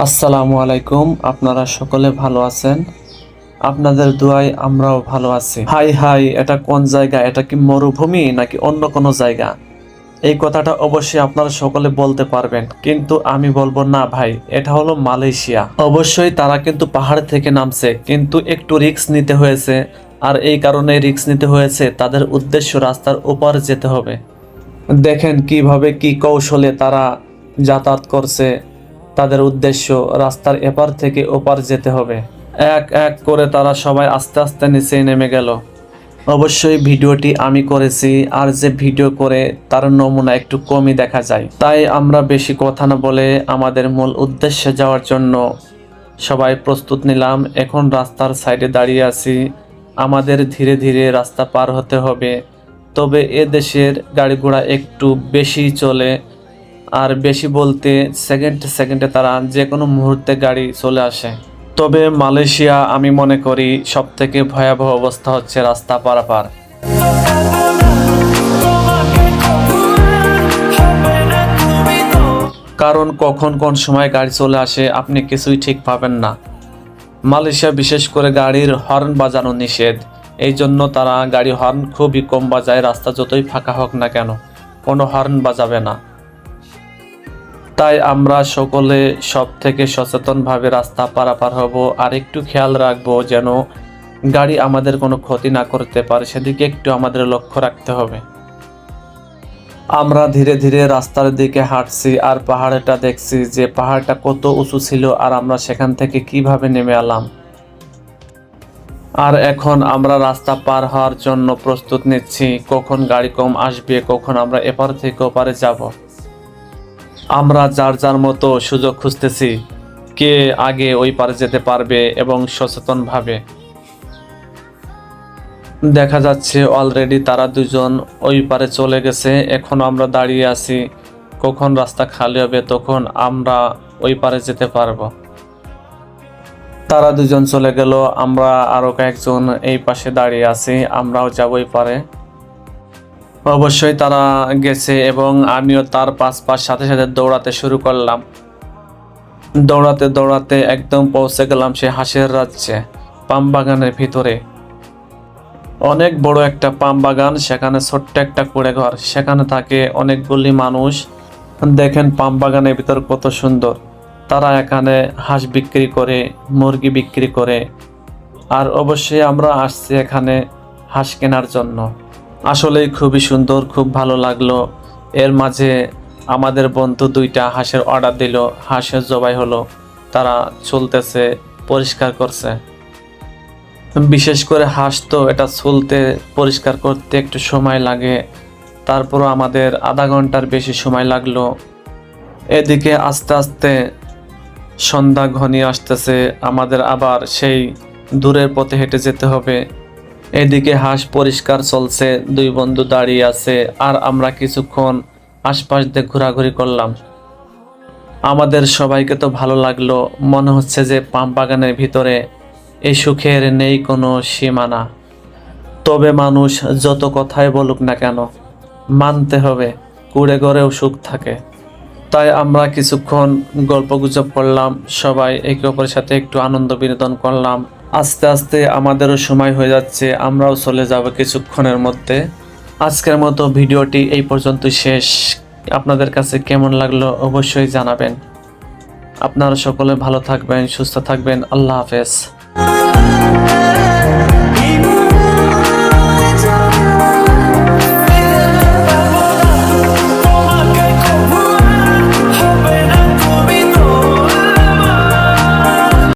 আসসালামু আলাইকুম, আপনারা সকলে ভালো আছেন? আপনাদের দোয়ায় আমরাও ভালো আছি। হাই হাই, এটা কোন জায়গা? এটা কি মরুভূমি নাকি অন্য কোনো জায়গা? এই কথাটা অবশ্যই আপনারা সকলে বলতে পারবেন, কিন্তু আমি বলব না ভাই, এটা হলো মালয়েশিয়া। অবশ্যই তারা কিন্তু পাহাড় থেকে নামছে, কিন্তু একটু রিক্স নিতে হয়েছে, আর এই কারণে রিক্স নিতে হয়েছে, তাদের উদ্দেশ্য রাস্তার ওপার যেতে হবে। দেখেন কীভাবে কি কৌশলে তারা যাতায়াত করছে তাদের উদ্দেশ্য রাস্তার এপার থেকে ওপার যেতে হবে। এক এক করে তারা সবাই আস্তে আস্তে নিচে নেমে গেল। অবশ্যই ভিডিওটি আমি করেছি, আর যে ভিডিও করে তার নমুনা একটু কমই দেখা যায়। তাই আমরা বেশি কথা না বলে আমাদের মূল উদ্দেশ্যে যাওয়ার জন্য সবাই প্রস্তুত নিলাম। এখন রাস্তার সাইডে দাঁড়িয়ে আছি। আমাদের ধীরে ধীরে রাস্তা পার হতে হবে। তবে এ দেশের গাড়ি ঘোড়া একটু বেশি চলে। আর বেশি বলতে সেকেন্ড সেকেন্ডে তারা যে কোনো মুহূর্তে গাড়ি চলে আসে। তবে মালয়েশিয়া, আমি মনে করি সব থেকে ভয়াবহ অবস্থা হচ্ছে রাস্তা পারাপার। কারণ কখন কোন সময় গাড়ি চলে আসে, আপনি কিছুই ঠিক পাবেন না। মালয়েশিয়া বিশেষ করে গাড়ির হর্ন বাজানো নিষেধ। এই জন্য তারা গাড়ি হর্ন খুবই কম বাজায়, রাস্তা যতই ফাঁকা হোক না কেন, কোনো হর্ন বাজাবে না। তাই আমরা সকলে সব থেকে সচেতনভাবে রাস্তা পারাপার হব আর একটু খেয়াল রাখব যেন গাড়ি আমাদের কোনো ক্ষতি না করতে পারে। সেদিকে একটু আমাদের লক্ষ্য রাখতে হবে। আমরা ধীরে ধীরে রাস্তার দিকে হাঁটছি আর পাহাড়টা দেখছি যে পাহাড়টা কত উঁচু ছিল আর আমরা সেখান থেকে কীভাবে নেমে এলাম। আর এখন আমরা রাস্তা পার হওয়ার জন্য প্রস্তুত নিচ্ছি, কখন গাড়ি কম আসবে, কখন আমরা এপার থেকে ওপারে যাব। আমরা যার যার মতো সুযোগ খুঁজতেছি, কে আগে ওই পারে যেতে পারবে এবং সচেতনভাবে দেখা যাচ্ছে অলরেডি তারা দুজন ওই পারে চলে গেছে, এখন আমরা দাঁড়িয়ে আছি, কখন রাস্তা খালি হবে তখন আমরা ওই পারে যেতে পারব। তারা দুজন চলে গেল, আমরা আরও কয়েকজন এই পাশে দাঁড়িয়ে আছি, আমরাও যাব ওই পারে। অবশ্যই তারা গেছে এবং আমিও তার পাঁচ পাঁচ সাথে সাথে দৌড়াতে শুরু করলাম। দৌড়াতে দৌড়াতে একদম পৌঁছে গেলাম সে হাঁসের রাজ্যে, পাম বাগানের ভিতরে। অনেক বড় একটা পাম বাগান, সেখানে ছোট্ট একটা কুড়ে ঘর সেখানে থাকে অনেকগুলি মানুষ। দেখেন পাম বাগানের ভিতর কত সুন্দর। তারা এখানে হাঁস বিক্রি করে, মুরগি বিক্রি করে। আর অবশ্যই আমরা আসছি এখানে হাঁস কেনার জন্য। আসলেই খুবই সুন্দর, খুব ভালো লাগল। এর মাঝে আমাদের বন্ধু দুইটা হাঁসের অর্ডার দিল, হাঁসের জবাই হলো, তারা চলতেছে, পরিষ্কার করছে। বিশেষ করে হাঁস তো এটা চলতে পরিষ্কার করতে একটু সময় লাগে, তারপরও আমাদের আধা ঘণ্টার বেশি সময় লাগল। এদিকে আস্তে আস্তে সন্ধ্যা ঘনিয়ে আসতেছে, আমাদের আবার সেই দূরের পথে হেঁটে যেতে হবে। এদিকে হাঁস পরিষ্কার চলছে, দুই বন্ধু দাঁড়িয়ে আছে, আর আমরা কিছুক্ষণ আশপাশ দিয়ে ঘোরাঘুরি করলাম। আমাদের সবাইকে তো ভালো লাগল, মনে হচ্ছে যে পাম বাগানের ভিতরে এই সুখের নেই কোনো সীমানা। তবে মানুষ যত কথাই বলুক না কেন, মানতে হবে, কুড়ে গড়েও সুখ থাকে। তাই আমরা কিছুক্ষণ গল্প গুজব করলাম, সবাই একে অপরের সাথে একটু আনন্দ বিনোদন করলাম। আস্তে আস্তে আমাদেরও সময় হয়ে যাচ্ছে, আমরাও চলে যাব কিছুক্ষণের মধ্যে। আজকের মতো ভিডিওটি এই পর্যন্ত শেষ। আপনাদের কাছে কেমন লাগল অবশ্যই জানাবেন। আপনারা সকলে ভালো থাকবেন, সুস্থ থাকবেন। আল্লাহ হাফেজ।